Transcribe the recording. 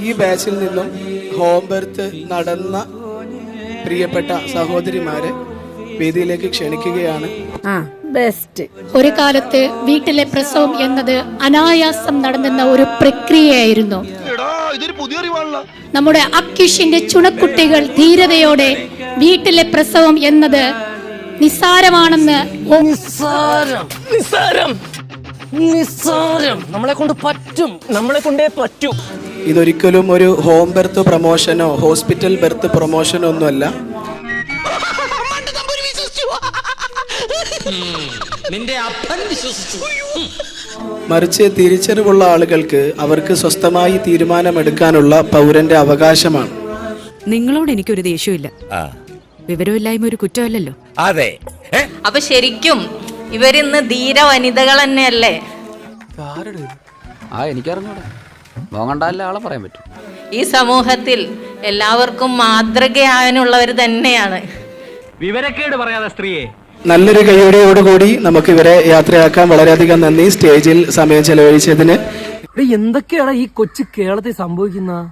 ഈ ബാച്ചിൽ നിന്നും ഹോം ബർത്ത് നടന്ന പ്രിയപ്പെട്ട സഹോദരിമാരെ വേദിയിലേക്ക് ക്ഷണിക്കുകയാണ്. ആ. ബെസ്റ്റ് ഒരു കാലത്ത് വീട്ടിലെ പ്രസവം എന്നത് അനായാസം നടന്നിരുന്ന ഒരു പ്രക്രിയയായിരുന്നു. നമ്മുടെ അക്യുഷിന്റെ ചുണക്കുട്ടികൾ ധീരതയോടെ വീട്ടിലെ പ്രസവം എന്നത് നിസ്സാരമാണെന്ന് നിസ്സാരം. നമ്മളെ കൊണ്ട് പറ്റും. നമ്മളെ കൊണ്ടേ പറ്റൂ. ഇതൊരിക്കലും ഒരു ഹോം ബെർത്ത് പ്രൊമോഷനോ ഹോസ്പിറ്റൽ ബെർത്ത് പ്രൊമോഷനോ ഒന്നുമല്ല. നിന്റെ അപ്പൻ വിശ്വസിച്ചു. മറിച്ച് തിരിച്ചറിവുള്ള ആളുകൾക്ക് അവർക്ക് സ്വസ്ഥമായി തീരുമാനമെടുക്കാനുള്ള പൗരന്റെ അവകാശമാണ്. നിങ്ങളോട് എനിക്കൊരു ദേഷ്യമില്ല വിവരമില്ലായ്മ ഒരു കുറ്റമല്ലല്ലോ. അതെ. അപ്പൊ ശരിക്കും ഇവരിന്ന് ധീര വനിതകൾ തന്നെയല്ലേ? ആ എനിക്കറിഞ്ഞൂടാ. മോങ്ങണ്ടല്ല ആളെ പറയാൻ പറ്റും. ഈ സമൂഹത്തിൽ എല്ലാവർക്കും മാതൃകയാകാനുള്ളവർ തന്നെയാണ്. വിവരക്കേട് പറയാതെ സ്ത്രീയെ. നല്ലൊരു കൈയോടെയോടുകൂടി നമുക്ക് ഇവരെ യാത്രയാക്കാൻ വളരെയധികം നന്ദി. സ്റ്റേജിൽ സമയം ചെലവഴിച്ചതിന്. എന്തൊക്കെയാണ് ഈ കൊച്ചു കേരളത്തിൽ സംഭവിക്കുന്ന?